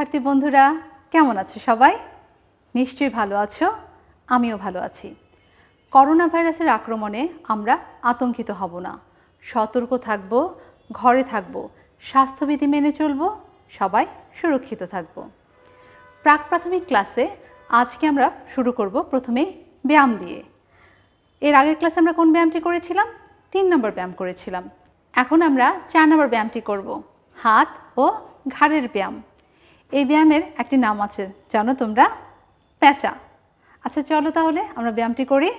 শিক্ষার্থী বন্ধুরা, কেমন আছো সবাই? নিশ্চয়ই ভালো আছো, আমিও ভালো আছি। করোনা ভাইরাসের আক্রমণে আমরা আতঙ্কিত হব না। সতর্ক থাকব, ঘরে থাকব, স্বাস্থ্যবিধি মেনে চলব, সবাই সুরক্ষিত থাকব। প্রাক প্রাথমিক ক্লাসে আজকে আমরা শুরু করব প্রথমে ব্যায়াম দিয়ে। এর আগের ক্লাসে আমরা কোন ব্যায়ামটি করেছিলাম? তিন নম্বর ব্যায়াম করেছিলাম। এখন আমরা চার নম্বর ব্যায়ামটি করব। হাত ও ঘাড়ের ব্যায়াম। এই ব্যায়ামের একটি নাম আছে, জানো তোমরা? প্যাঁচা। আচ্ছা চলো তাহলে আমরা ব্যায়ামটি করি।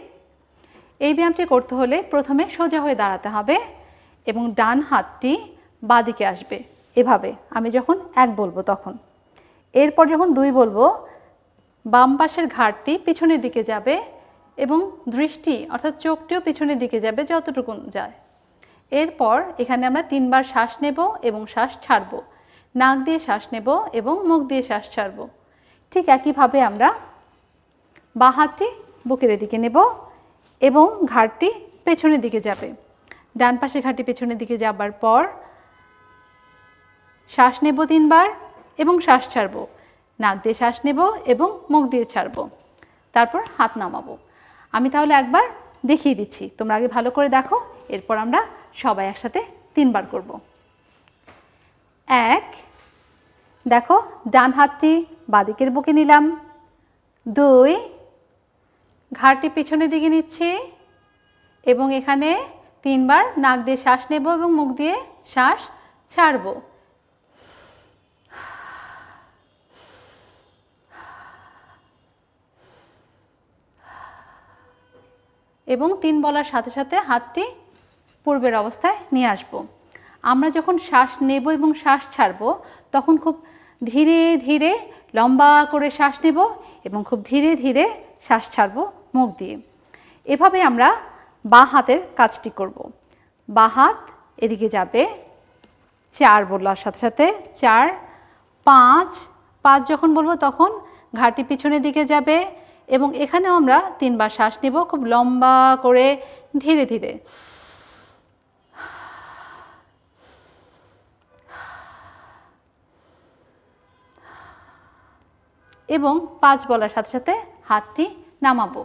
এই ব্যায়ামটি করতে হলে প্রথমে সোজা হয়ে দাঁড়াতে হবে এবং ডান হাতটি বাদিকে আসবে। এভাবে আমি যখন এক বলব তখন। এরপর যখন দুই বলব, বাম পাশের ঘাড়টি পিছনের দিকে যাবে এবং দৃষ্টি অর্থাৎ চোখটিও পিছনের দিকে যাবে যতটুকু যায়। এরপর এখানে আমরা তিনবার শ্বাস নেব এবং শ্বাস ছাড়ব। নাক দিয়ে শ্বাস নেব এবং মুখ দিয়ে শ্বাস ছাড়ব। ঠিক একইভাবে আমরা বাঁ হাতটি বুকের দিকে নেব এবং ঘাড়টি পেছনের দিকে যাবে। ডান পাশের ঘাটটি পেছনের দিকে যাবার পর শ্বাস নেব তিনবার এবং শ্বাস ছাড়ব। নাক দিয়ে শ্বাস নেব এবং মুখ দিয়ে ছাড়ব। তারপর হাত নামাবো। আমি তাহলে একবার দেখিয়ে দিচ্ছি। তোমরা আগে ভালো করে দেখো, এরপর আমরা সবাই একসাথে তিনবার করব। এক, দেখো, ডান হাতটি বাদিকের বুকে নিলাম। দুই, ঘাড়টি পিছনের দিকে নিচ্ছি এবং এখানে তিনবার নাক দিয়ে শ্বাস নেব এবং মুখ দিয়ে শ্বাস ছাড়ব। এবং তিন বলার সাথে সাথে হাতটি পূর্বের অবস্থায় নিয়ে আসব। আমরা যখন শ্বাস নেব এবং শ্বাস ছাড়ব, তখন খুব ধীরে ধীরে, লম্বা করে শ্বাস নেব এবং খুব ধীরে ধীরে শ্বাস ছাড়ব মুখ দিয়ে। এভাবে আমরা বাঁ হাতের কাজটি করব। বাঁ হাত এদিকে যাবে, চার বলার সাথে সাথে, চার, পাঁচ পাঁচ যখন বলব তখন ঘাটি পিছনের দিকে যাবে এবং এখানেও আমরা তিনবার শ্বাস নেব, খুব লম্বা করে ধীরে ধীরে। এবং পাঁচ বলার সাথে সাথে হাতটি নামাবো।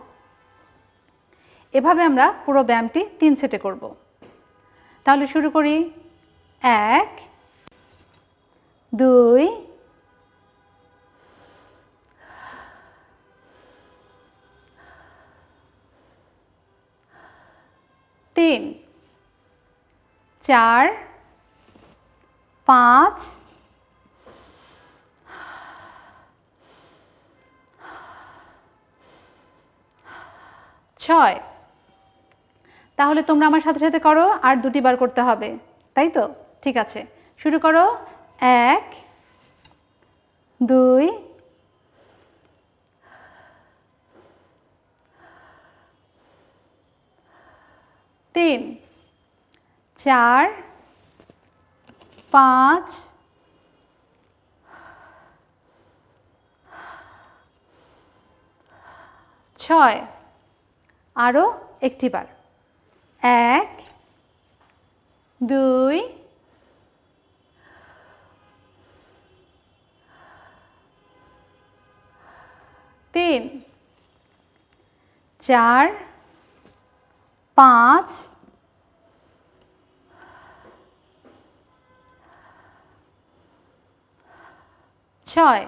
এভাবে আমরা পুরো ব্যায়ামটি তিন সেটে করব। তাহলে শুরু করি। এক, দুই, তিন, চার, পাঁচ ছয়। তাহলে তোমরা আমার সাথে সাথে করো আর দুটি বার করতে হবে। তাই তো? ঠিক আছে। শুরু করো। এক, দুই, তিন, চার, পাঁচ, ছয়। আরও একটিবার। এক, দুই, তিন, চার, পাঁচ, ছয়।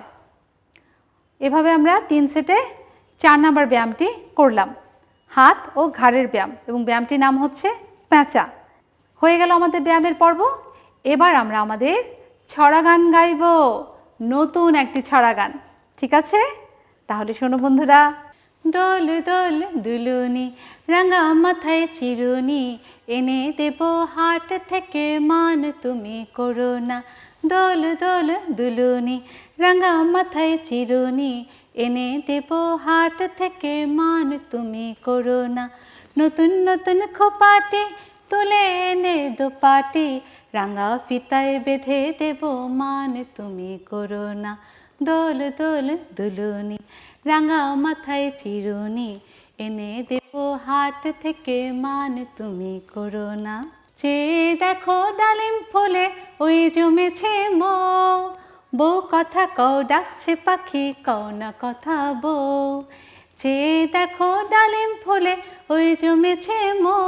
এভাবে আমরা তিন সেটে চার নাম্বার ব্যায়ামটি করলাম। হাত ও ঘাড়ের ব্যায়াম এবং ব্যায়ামটির নাম হচ্ছে প্যাঁচা। হয়ে গেল আমাদের ব্যায়ামের পর্ব। এবার আমরা আমাদের ছড়া গান গাইব। নতুন একটি ছড়া গান। ঠিক আছে? তাহলে শোনো বন্ধুরা। দোল দোল, দুলুনি, রাঙা মাথায় চিরুনি, এনে দেব হাট থেকে মান তুমি করো না দোল দোল, দুলুনি, রাঙা মাথায় চিরুনি এনে দেব হাট থেকে মান, তুমি করো না নতুন নতুন খোপাটি তুলে এনে দোপাটি। রাঙা ফিতায় বেঁধে দেব মান, তুমি করো না দোল দোল দুলুনি, রাঙা মাথায় চিরুনি। এনে দেব হাট থেকে মান, তুমি করো না চেয়ে দেখো ডালিম ফুলে, ওই জমেছে মৌ। বউ কথা কও, ডাকছে পাখি, কও না কথা বউ। চেয়ে দেখো ডালিম ফুলে ওই জমেছে মো।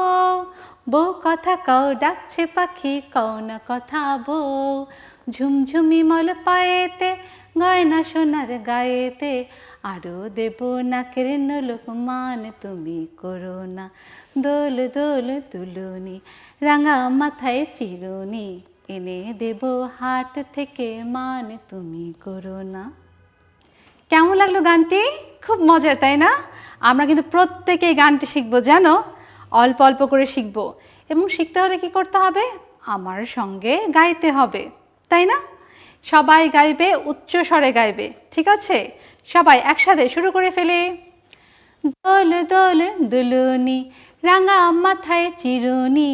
বউ কথা কও, ডাকছে পাখি, কও না কথা বউ। ঝুমঝুমি মল পায়েতে, গয়না সোনার গায়েতে আরও দেব না নাকের নলক মান তুমি করো না। দোল দোল তুলুনি, রাঙা মাথায় চিরুনি। এনে দেব হাট থেকে মান, তুমি করো না। কেমন লাগল গানটি? খুব মজার, তাই না? আমরা কিন্তু প্রত্যেকে গানটি শিখব, জানো? অল্প অল্প করে শিখব। এবং শিখতে হলে কি করতে হবে? আমার সঙ্গে গাইতে হবে, তাই না? সবাই গাইবে, উচ্চ স্বরে গাইবে, ঠিক আছে? সবাই একসাথে শুরু করে ফেলে। দোল দোল দুলুনি, রাঙা মাথায় চিরুনি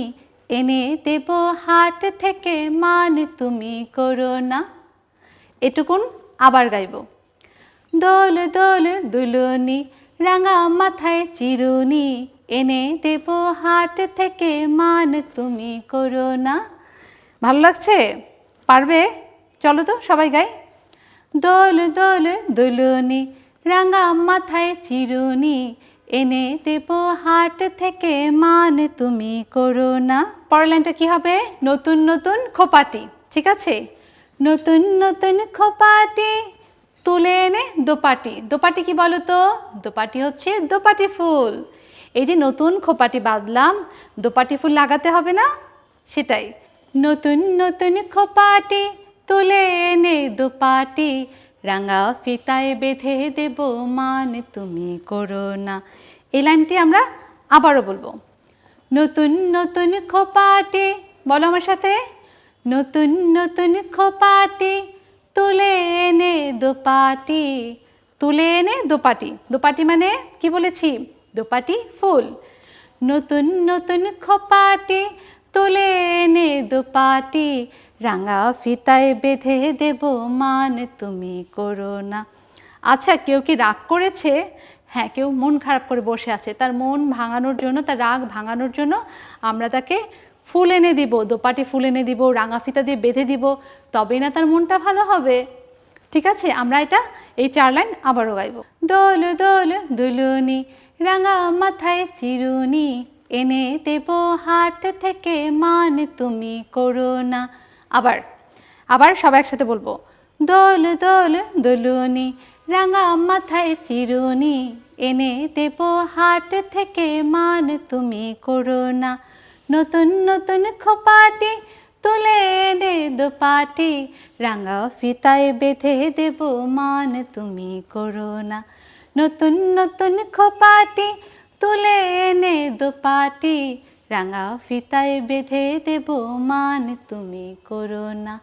এনে দেব হাট থেকে মান, তুমি করো না। এটুকুন আবার গাইব। দোল দোল, দুলুনি, রাঙা মাথায় চিরুনি, এনে দেব হাট থেকে মান, তুমি করো না। ভালো লাগছে? পারবে? চলো তো, সবাই গাই। দোল দোল, দুলুনি, রাঙা মাথায় চিরুনি এনে দেব হাট থেকে মান, তুমি করো না পরের লাইনটা কি হবে? নতুন নতুন খোপাটি, ঠিক আছে? নতুন নতুন খোপাটি তুলে এনে দোপাটি। দোপাটি কি বলো তো দোপাটি হচ্ছে দোপাটি ফুল। এই যে নতুন খোপাটি বাঁধলাম, দোপাটি ফুল লাগাতে হবে না? সেটাই। নতুন নতুন খোপাটি তুলে এনে দোপাটি, রাঙা ফিতায় বেঁধে দেব মান, তুমি করো না এই লাইনটি আমরা আবারও বলব। নতুন নতুন খোপাটি, বলো আমার সাথে। নতুন নতুন খোপাটি, তুলে এনে দোপাটি। তুলে এনে দোপাটি। দোপাটি মানে কি বলেছি? দোপাটি ফুল। নতুন নতুন খোপাটি, তুলে এনে দোপাটি। রাঙা ফিতায় বেঁধে দেব মান, তুমি করো না। আচ্ছা কেউ কি রাগ করেছে? হ্যাঁ কেউ মন খারাপ করে বসে আছে। তার মন ভাঙানোর জন্য, তার রাগ ভাঙানোর জন্য আমরা তাকে ফুল এনে দিব, দোপাটি ফুল এনে দিব রাঙা ফিতা দিয়ে বেঁধে দিব। তবেই না তার মনটা ভালো হবে। ঠিক আছে? আমরা এটা, এই চার লাইন আবারও গাইব। দোল দোল, দুলুনি, রাঙা মাথায় চিরুনি, এনে দেব হাট থেকে মান তুমি করো না আবার আবার সবাই একসাথে বলব। দোল দোল, দুলুনি রাঙা মাথায় চিরুনি এনে দেব হাট থেকে মান, তুমি করো না। নতুন নতুন খোপাটি তুলে এনে দোপাটি, রাঙা ফিতায় বেঁধে দেব মান, তুমি করো না। নতুন নতুন খোপাটি তুলে এনে দোপাটি, রাঙা ফিতায় বেঁধে দেব মান, তুমি করো না।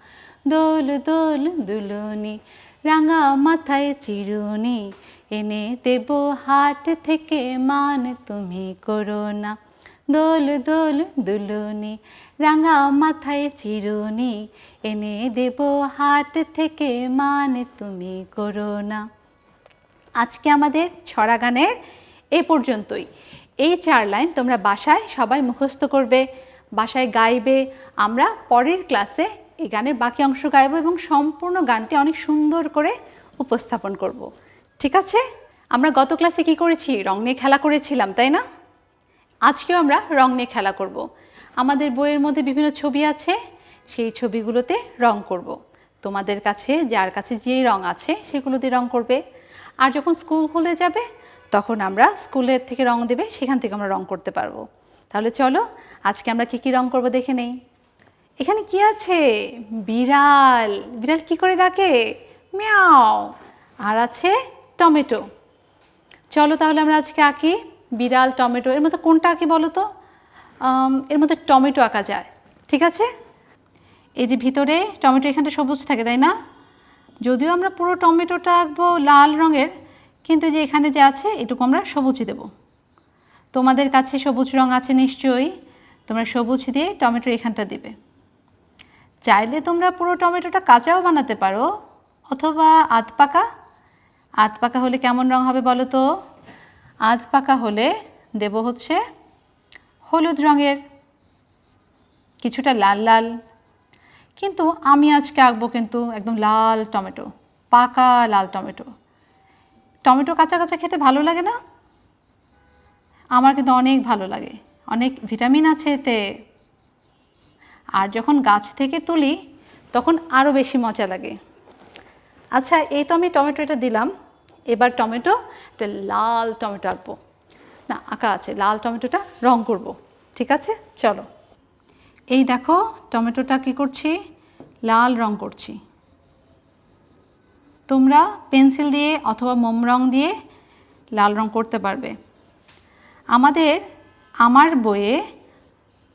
দোল দোল, দুলুনি রাঙা মাথায় চিরুনি, এনে দেব হাট থেকে মান, তুমি করো না। দোল দোল, দুলুনি, রাঙা মাথায় চিরুনি, এনে দেব হাট থেকে মান, তুমি করো না। আজকে আমাদের ছড়া গানের এ পর্যন্তই। এই চার লাইন তোমরা বাসায় সবাই মুখস্থ করবে, বাসায় গাইবে। আমরা পরের ক্লাসে এই গানের বাকি অংশ গাইবো এবং সম্পূর্ণ গানটি অনেক সুন্দর করে উপস্থাপন করব। ঠিক আছে আমরা গত ক্লাসে কি করেছি রং নিয়ে খেলা করেছিলাম, তাই না আজকেও আমরা রং নিয়ে খেলা করব। আমাদের বইয়ের মধ্যে বিভিন্ন ছবি আছে, সেই ছবিগুলোতে রং করব। তোমাদের কাছে, যার কাছে যে রং আছে, সেগুলো দিয়ে রং করবে আর যখন স্কুল খুলে যাবে, তখন আমরা স্কুলের থেকে রং দেবে, সেখান থেকে আমরা রং করতে পারব তাহলে চলো, আজকে আমরা কি কি রং করব দেখে নেই এখানে কি আছে? বিড়াল। বিড়াল কি করে ডাকে? মিয়াও। আর আছে টমেটো। চলো তাহলে আমরা আজকে আঁকি বিড়াল, টমেটো। এর মধ্যে কোনটা আঁকি বলো তো? এর মধ্যে টমেটো আঁকা যায়। ঠিক আছে? এই যে ভিতরে টমেটো এখানটা সবুজ থাকে, তাই না? যদিও আমরা পুরো টমেটোটা আঁকবো লাল রঙের, কিন্তু যে এখানে যে আছে, এটুকু আমরা সবুজ দেব। তোমাদের কাছে সবুজ রং আছে নিশ্চয়ই। তোমরা সবুজ দিয়ে টমেটোর এখানটা দেবে। চাইলে তোমরা পুরো টমেটোটা কাঁচাও বানাতে পারো, অথবা আধ পাকা। আধ পাকা হলে কেমন রং হবে বলো তো? আধ পাকা হলে দেব হচ্ছে হলুদ রঙের, কিছুটা লাল লাল। কিন্তু আমি আজকে আঁকবো কিন্তু একদম লাল টমেটো, পাকা লাল টমেটো। টমেটো কাঁচা কাঁচা খেতে ভালো লাগে না? আমার কিন্তু অনেক ভালো লাগে। অনেক ভিটামিন আছে এতে। আর যখন গাছ থেকে তুলি, তখন আরও বেশি মজা লাগে। আচ্ছা এই তো আমি টমেটো এটা দিলাম। এবার টমেটো, একটা লাল টমেটো আঁকবো। না, আঁকা আছে, লাল টমেটোটা রং করব। ঠিক আছে? চলো। এই দেখো, টমেটোটা কী করছি? লাল রং করছি। তোমরা পেন্সিল দিয়ে অথবা মোম রং দিয়ে লাল রং করতে পারবে। আমাদের, আমার বইয়ে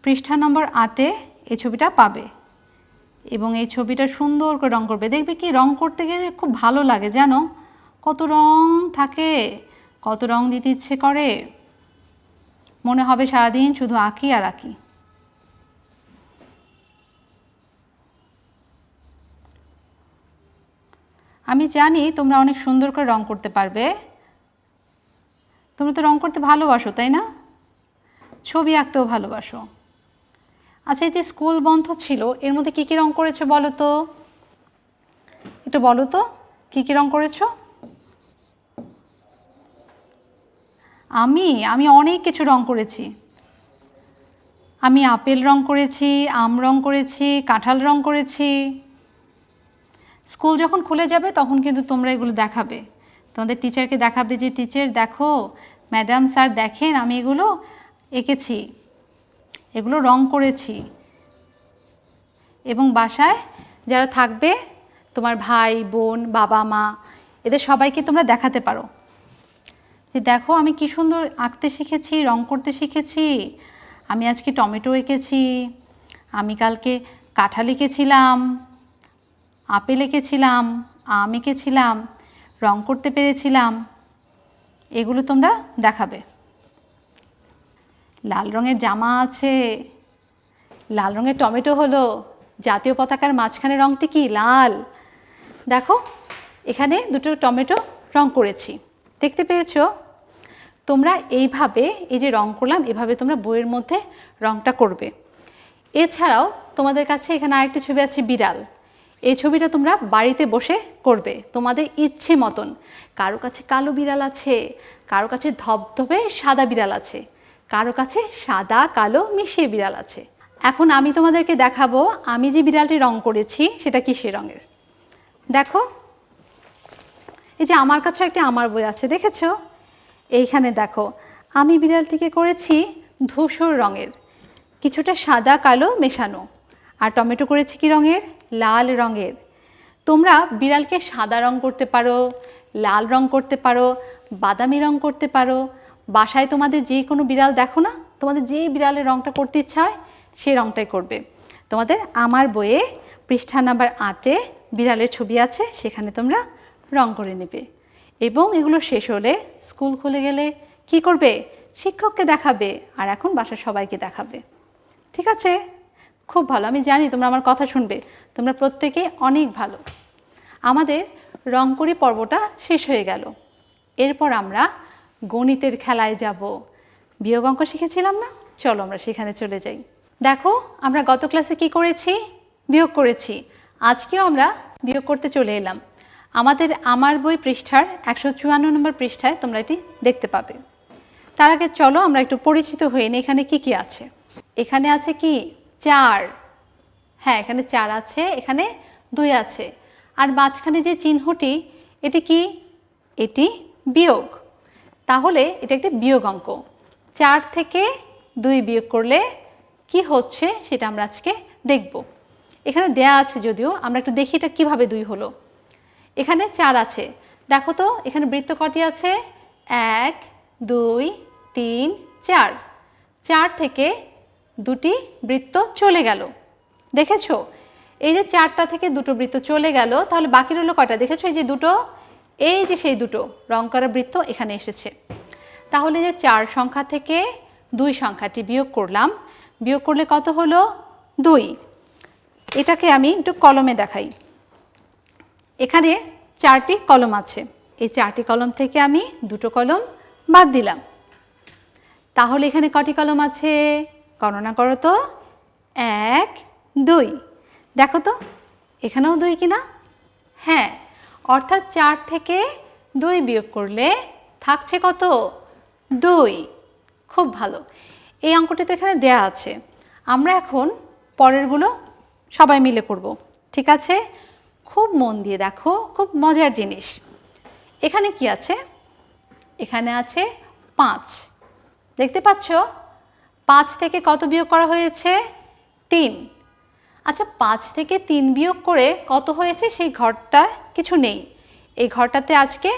পৃষ্ঠা নম্বর আটে এই ছবিটা পাবে। এবং এই ছবিটা সুন্দর করে রং করবে। দেখবে কি, রং করতে গেলে খুব ভালো লাগে, জানো? কত রং থাকে, কত রং দিতে ইচ্ছে করে। মনে হবে সারাদিন শুধু আঁকি আর আঁকি। আমি জানি তোমরা অনেক সুন্দর করে রং করতে পারবে। তোমরা তো রং করতে ভালোবাসো, তাই না? ছবি আঁকতেও ভালোবাসো। আচ্ছা এই যে স্কুল বন্ধ ছিল, এর মধ্যে কী কী রং করেছ বলো তো? একটু বলো তো, কী কী রং করেছ? আমি আমি অনেক কিছু রং করেছি। আমি আপেল রং করেছি, আম রং করেছি, কাঁঠাল রং করেছি। স্কুল যখন খুলে যাবে, তখন কিন্তু তোমরা এগুলো দেখাবে। তোমাদের টিচারকে দেখাবে যে, টিচার, দেখো ম্যাডাম স্যার দেখেন, আমি এগুলো এঁকেছি। এগুলো রং করেছি। এবং বাসায় যারা থাকবে, তোমার ভাই, বোন, বাবা, মা, এদের সবাইকে তোমরা দেখাতে পারো। যে দেখো আমি কি সুন্দর আঁকতে শিখেছি, রং করতে শিখেছি। আমি আজকে টমেটো এঁকেছি, আমি কালকে কাঁঠাল এঁকেছিলাম, আপেল এঁকেছিলাম, আম এঁকেছিলাম, রং করতে পেরেছিলাম। এগুলো তোমরা দেখাবে। লাল রঙের জামা আছে। লাল রঙের টমেটো হলো জাতীয় পতাকার মাঝখানে রঙটি কি? লাল। দেখো, এখানে দুটো টমেটো রং করেছি। দেখতে পেয়েছ? তোমরা এইভাবে এই যে রং করলাম, এভাবে তোমরা বইয়ের মধ্যে রংটা করবে। এছাড়াও তোমাদের কাছে এখানে আরেকটি ছবি আছে, বিড়াল। এই ছবিটা তোমরা বাড়িতে বসে করবে, তোমাদের ইচ্ছে মতন। কারও কাছে কালো বিড়াল আছে, কারও কাছে ধবধবে সাদা বিড়াল আছে। কারও কাছে সাদা, কালো মিশিয়ে বিড়াল আছে। এখন আমি তোমাদেরকে দেখাবো আমি যে বিড়ালটি রং করেছি, সেটা কিসের রঙের? দেখো, এই যে আমার কাছে একটা আমার বই আছে, দেখেছ? এইখানে দেখো, আমি বিড়ালটিকে করেছি ধূসর রঙের, কিছুটা সাদা, কালো মেশানো। আর টমেটো করেছি কি রঙের? লাল রঙের। তোমরা বিড়ালকে সাদা রং করতে পারো, লাল রং করতে পারো, বাদামি রং করতে পারো বাসায় তোমাদের যে কোনো বিড়াল দেখো না, তোমাদের যে বিড়ালের রংটা করতে ইচ্ছা হয়, সেই রংটাই করবে। তোমাদের আমার বইয়ে পৃষ্ঠা নাম্বার আটে বিড়ালের ছবি আছে, সেখানে তোমরা রং করে নেবে। এবং এগুলো শেষ হলে স্কুল খুলে গেলে কি করবে? শিক্ষককে দেখাবে আর এখন বাসার সবাইকে দেখাবে। ঠিক আছে? খুব ভালো, আমি জানি তোমরা আমার কথা শুনবে। তোমরা প্রত্যেকে অনেক ভালো। আমাদের রংকরি পর্বটা শেষ হয়ে গেল। এরপর আমরা গণিতের খেলায় যাব। বিয়োগ অঙ্ক শিখেছিলাম না? চলো আমরা সেখানে চলে যাই। দেখো, আমরা গত ক্লাসে কি করেছি? বিয়োগ করেছি। আজকেও আমরা বিয়োগ করতে চলে এলাম। আমাদের আমার বই পৃষ্ঠার একশো চুয়ান্ন নম্বর পৃষ্ঠায় তোমরা এটি দেখতে পাবে। তার আগে চলো আমরা একটু পরিচিত হয়ে নিই এখানে কি কি আছে? এখানে আছে কি? চার। হ্যাঁ এখানে চার আছে, এখানে দুই আছে। আর মাঝখানে যে চিহ্নটি, এটি কি? এটি বিয়োগ। তাহলে এটা একটি বিয়োগ অঙ্ক। চার থেকে দুই বিয়োগ করলে কি হচ্ছে সেটা আমরা আজকে দেখব। এখানে দেয়া আছে যদিও, আমরা একটু দেখি এটা কীভাবে দুই হলো। এখানে চার আছে। দেখো তো, এখানে বৃত্ত কটি আছে? এক, দুই, তিন, চার। চার থেকে দুটি বৃত্ত চলে গেল। দেখেছ? এই যে চারটা থেকে দুটো বৃত্ত চলে গেল, তাহলে বাকি রইল কয়টা? দেখেছ এই যে দুটো এই যে সেই দুটো রং করা বৃত্ত এখানে এসেছে। তাহলে যে চার সংখ্যা থেকে দুই সংখ্যাটি বিয়োগ করলাম, বিয়োগ করলে কত হলো? দুই। এটাকে আমি একটু কলমে দেখাই। এখানে চারটি কলম আছে। এই চারটি কলম থেকে আমি দুটো কলম বাদ দিলাম। তাহলে এখানে কটি কলম আছে? গণনা করো তো। এক, দুই। দেখো তো, এখানেও দুই কিনা? হ্যাঁ অর্থাৎ চার থেকে দুই বিয়োগ করলে থাকছে কত? দুই। খুব ভালো। এই অঙ্কটি তো এখানে দেয়া আছে। আমরা এখন পরেরগুলো সবাই মিলে করব। ঠিক আছে? খুব মন দিয়ে দেখো, খুব মজার জিনিস। এখানে কি আছে? এখানে আছে পাঁচ। দেখতে পাচ্ছ? পাঁচ থেকে কত বিয়োগ করা হয়েছে? তিন। আচ্ছা পাঁচ থেকে তিন বিয়োগ করে কত হয়েছে? সেই ঘরটা কিছু নেই। এই ঘরটাতে আজকে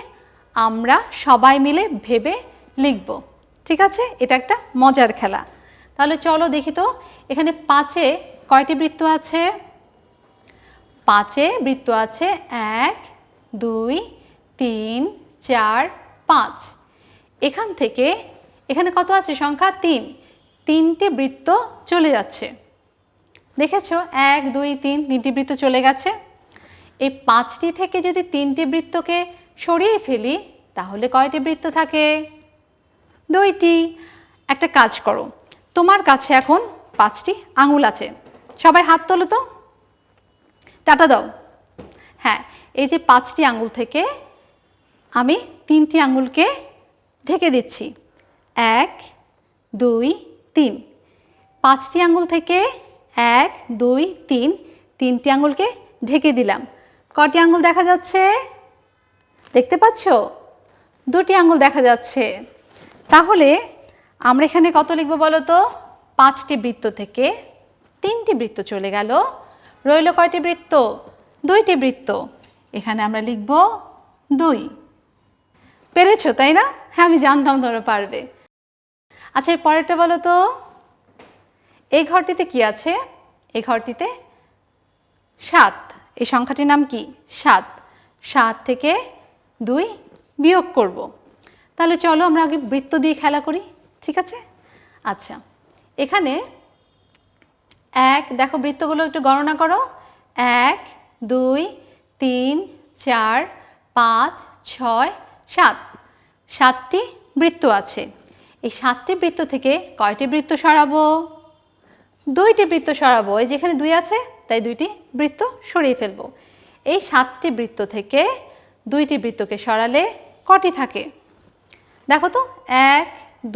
আমরা সবাই মিলে ভেবে লিখব। ঠিক আছে? এটা একটা মজার খেলা। তাহলে চলো দেখি তো, এখানে পাঁচে কয়টি বৃত্ত আছে? পাঁচে বৃত্ত আছে এক, দুই, তিন, চার, পাঁচ। এখান থেকে এখানে কত আছে সংখ্যা? তিন। তিনটি বৃত্ত চলে যাচ্ছে। দেখেছ? এক, দুই, তিন তিনটি বৃত্ত চলে গেছে। এই পাঁচটি থেকে যদি তিনটি বৃত্তকে সরিয়ে ফেলি, তাহলে কয়টি বৃত্ত থাকে? দুইটি। একটা কাজ করো, তোমার কাছে এখন পাঁচটি আঙুল আছে। সবাই হাত তোলো তো। টাটা দাও। হ্যাঁ এই যে পাঁচটি আঙুল থেকে আমি তিনটি আঙুলকে ঢেকে দিচ্ছি। এক, দুই, তিন। পাঁচটি আঙুল থেকে এক, দুই, তিন। তিনটি আঙুলকে ঢেকে দিলাম। কটি আঙুল দেখা যাচ্ছে? দেখতে পাচ্ছ? দুটি আঙুল দেখা যাচ্ছে। তাহলে আমরা এখানে কত লিখব বলো তো? পাঁচটি বৃত্ত থেকে তিনটি বৃত্ত চলে গেল। রইল কয়টি বৃত্ত? দুইটি বৃত্ত। এখানে আমরা লিখব দুই। পেরেছ, তাই না? হ্যাঁ আমি জানতাম তোমরা পারবে। আচ্ছা এর পরেরটা বলো তো? এই ঘরটিতে কি আছে? এই ঘরটিতে সাত। এই সংখ্যাটির নাম কি? সাত। সাত থেকে দুই বিয়োগ করব। তাহলে চলো আমরা আগে বৃত্ত দিয়ে খেলা করি, ঠিক আছে? আচ্ছা এখানে এক, দেখো বৃত্তগুলো একটু গণনা করো। এক, দুই, তিন, চার, পাঁচ, ছয়, সাত। সাতটি বৃত্ত আছে। এই সাতটি বৃত্ত থেকে কয়টি বৃত্ত সরাবো? দুইটি বৃত্ত সরাবো। এই যেখানে দুই আছে, তাই দুইটি বৃত্ত সরিয়ে ফেলব। এই সাতটি বৃত্ত থেকে দুইটি বৃত্তকে সরালে কটি থাকে? দেখো তো, এক,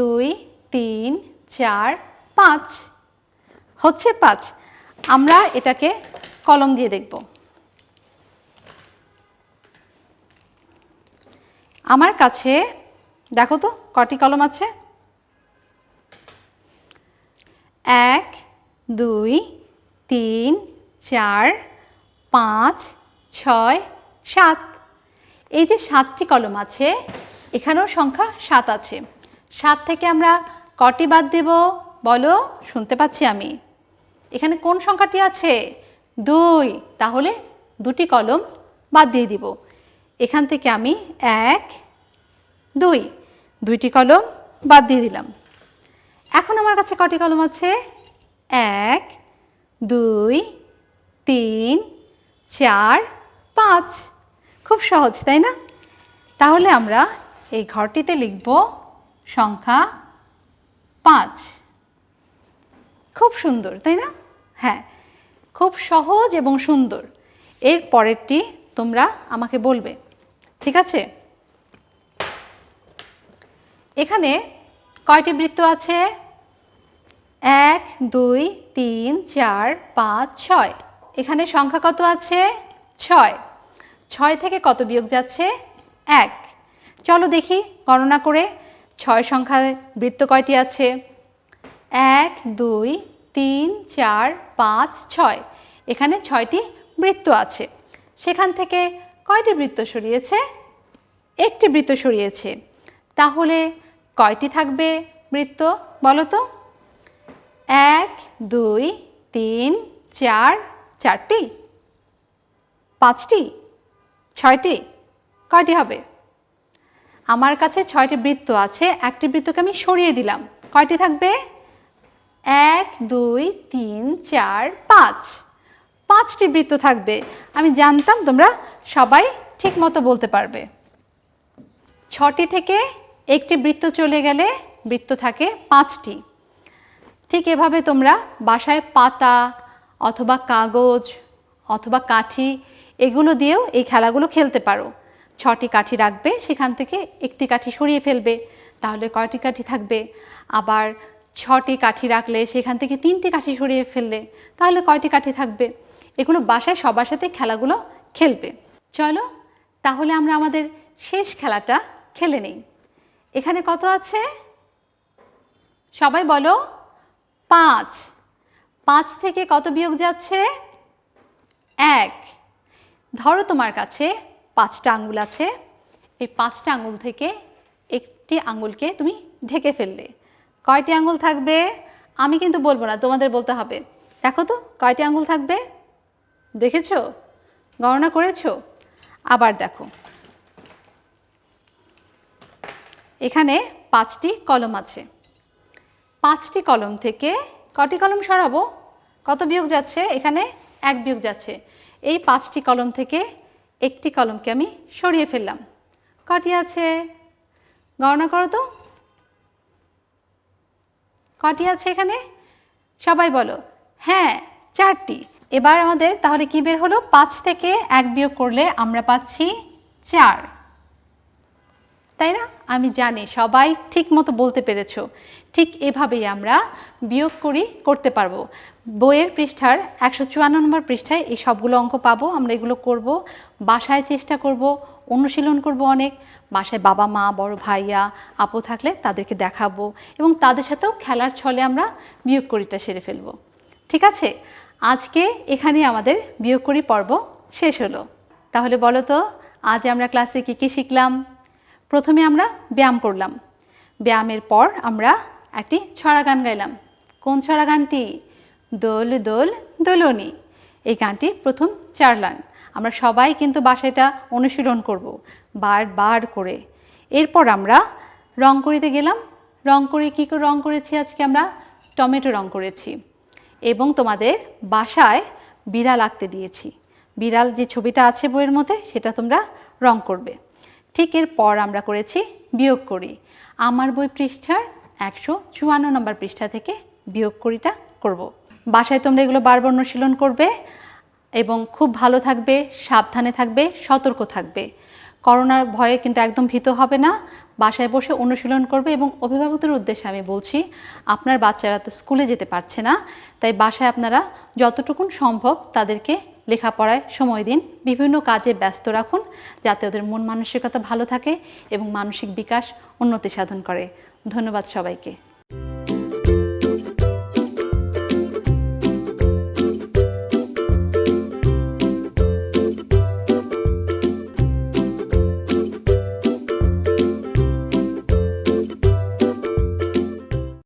দুই, তিন, চার, পাঁচ। হচ্ছে পাঁচ। আমরা এটাকে কলম দিয়ে দেখব। আমার কাছে, দেখো তো, কটি কলম আছে? এক দুই, তিন, চার, পাঁচ, ছয়, সাত। এই যে সাতটি কলম আছে, এখানেও সংখ্যা সাত আছে। সাত থেকে আমরা কটি বাদ দেব? বলো, শুনতে পাচ্ছি আমি। এখানে কোন সংখ্যাটি আছে? দুই। তাহলে দুটি কলম বাদ দিয়ে দিব। এখান থেকে আমি এক, দুই। দুইটি কলম বাদ দিয়ে দিলাম। এখন আমার কাছে কটি কলম আছে? এক, দুই, তিন, চার, পাঁচ। খুব সহজ, তাই না? তাহলে আমরা এই ঘরটিতে লিখব সংখ্যা পাঁচ। খুব সুন্দর, তাই না? হ্যাঁ খুব সহজ এবং সুন্দর। এর পরেরটি তোমরা আমাকে বলবে, ঠিক আছে? এখানে কয়টি বৃত্ত আছে? এক, দুই, তিন, চার, পাঁচ, ছয়। এখানে সংখ্যা কত আছে? ছয়। ছয় থেকে কত বিয়োগ যাচ্ছে? এক। চলো দেখি, গণনা করে ছয় সংখ্যায় বৃত্ত কয়টি আছে? এক, দুই, তিন, চার, পাঁচ, ছয়। এখানে ছয়টি বৃত্ত আছে। সেখান থেকে কয়টি বৃত্ত সরিয়েছে? একটি বৃত্ত সরিয়েছে। তাহলে কয়টি থাকবে বৃত্ত? বলো তো। এক, দুই, তিন, চার, চারটি। পাঁচটি, ছয়টি, কয়টি হবে? আমার কাছে ছয়টি বৃত্ত আছে, একটি বৃত্তকে আমি সরিয়ে দিলাম। কয়টি থাকবে? এক, দুই, তিন, চার, পাঁচ। পাঁচটি বৃত্ত থাকবে। আমি জানতাম তোমরা সবাই ঠিক মতো বলতে পারবে। ছটি থেকে একটি বৃত্ত চলে গেলে বৃত্ত থাকে পাঁচটি। ঠিক এভাবে তোমরা বাসায় পাতা অথবা কাগজ অথবা কাঠি এগুলো দিয়েও এই খেলাগুলো খেলতে পারো। ছটি কাঠি রাখবে, সেখান থেকে একটি কাঠি সরিয়ে ফেলবে, তাহলে কয়টি কাঠি থাকবে? আবার ছটি কাঠি রাখলে সেখান থেকে তিনটি কাঠি সরিয়ে ফেললে, তাহলে কয়টি কাঠি থাকবে? এগুলো বাসায় সবার সাথে খেলাগুলো খেলবে। চলো, তাহলে আমরা আমাদের শেষ খেলাটা খেলে নেই। এখানে কত আছে? সবাই বলো। পাঁচ। পাঁচ থেকে কত বিয়োগ যাচ্ছে? এক। ধরো তোমার কাছে পাঁচটা আঙ্গুল আছে। এই পাঁচটা আঙ্গুল থেকে একটি আঙ্গুলকে তুমি ঢেকে ফেললে। কয়টি আঙ্গুল থাকবে? আমি কিন্তু বলব না, তোমাদের বলতে হবে। দেখো তো, কয়টি আঙ্গুল থাকবে? দেখেছ? গণনা করেছ? আবার দেখো। এখানে পাঁচটি কলম আছে। পাঁচটি কলম থেকে কটি কলম সরাবো? কত বিয়োগ যাচ্ছে? এখানে এক বিয়োগ যাচ্ছে। এই পাঁচটি কলম থেকে একটি কলমকে আমি সরিয়ে ফেললাম। কটি আছে? গণনা করো তো। কটি আছে এখানে? সবাই বলো। হ্যাঁ চারটি। এবার আমাদের তাহলে কী বের হলো? পাঁচ থেকে এক বিয়োগ করলে আমরা পাচ্ছি চার। তাই না? আমি জানি, সবাই ঠিক মতো বলতে পেরেছ। ঠিক এভাবেই আমরা বিয়োগ করি, করতে পারব। বইয়ের পৃষ্ঠার একশো চুয়ান্ন নম্বর পৃষ্ঠায় এই সবগুলো অঙ্ক পাবো, আমরা এগুলো করব। বাসায় চেষ্টা করব, অনুশীলন করব অনেক। বাসায় বাবা মা, বড় ভাইয়া, আপু থাকলে তাদেরকে দেখাবো এবং তাদের সাথেও খেলার ছলে আমরা বিয়োগ করিটা সেরে ফেলব। ঠিক আছে? আজকে এখানে আমাদের বিয়োগ করি পর্ব শেষ হলো। তাহলে বলো তো, আজ আমরা ক্লাসে কী কী শিখলাম? প্রথমে আমরা ব্যায়াম করলাম। ব্যায়ামের পর আমরা একটি ছড়া গান গাইলাম। কোন ছড়া গানটি দোল দোল, দোলনি। এই গানটি প্রথম চার লাইন। আমরা সবাই কিন্তু বাসাটা অনুশীলন করব বারবার করে। এরপর আমরা রং করিতে গেলাম। রং করে কী করে রং করেছি আজকে আমরা? টমেটো রং করেছি। এবং তোমাদের বাসায় বিড়াল আঁকতে দিয়েছি। বিড়াল যে ছবিটা আছে বইয়ের মধ্যে, সেটা তোমরা রং করবে। ঠিক এর পর আমরা করেছি বিয়োগ করি আমার বই পৃষ্ঠার একশো চুয়ান্ন নম্বর পৃষ্ঠা থেকে বিয়োগ করিটা করব। বাসায় তোমরা এগুলো বারবার অনুশীলন করবে এবং খুব ভালো থাকবে, সাবধানে থাকবে, সতর্ক থাকবে করোনার ভয়ে কিন্তু একদম ভীত হবে না। বাসায় বসে অনুশীলন করবে এবং অভিভাবকদের উদ্দেশ্যে আমি বলছি, আপনার বাচ্চারা তো স্কুলে যেতে পারছে না, তাই বাসায় আপনারা যতটুকুন সম্ভব তাদেরকে লেখাপড়ায় সময় দিন, বিভিন্ন কাজে ব্যস্ত রাখুন, যাতে ওদের মন মানসিকতা ভালো থাকে এবং মানসিক বিকাশ উন্নতি সাধন করে। ধন্যবাদ সবাইকে।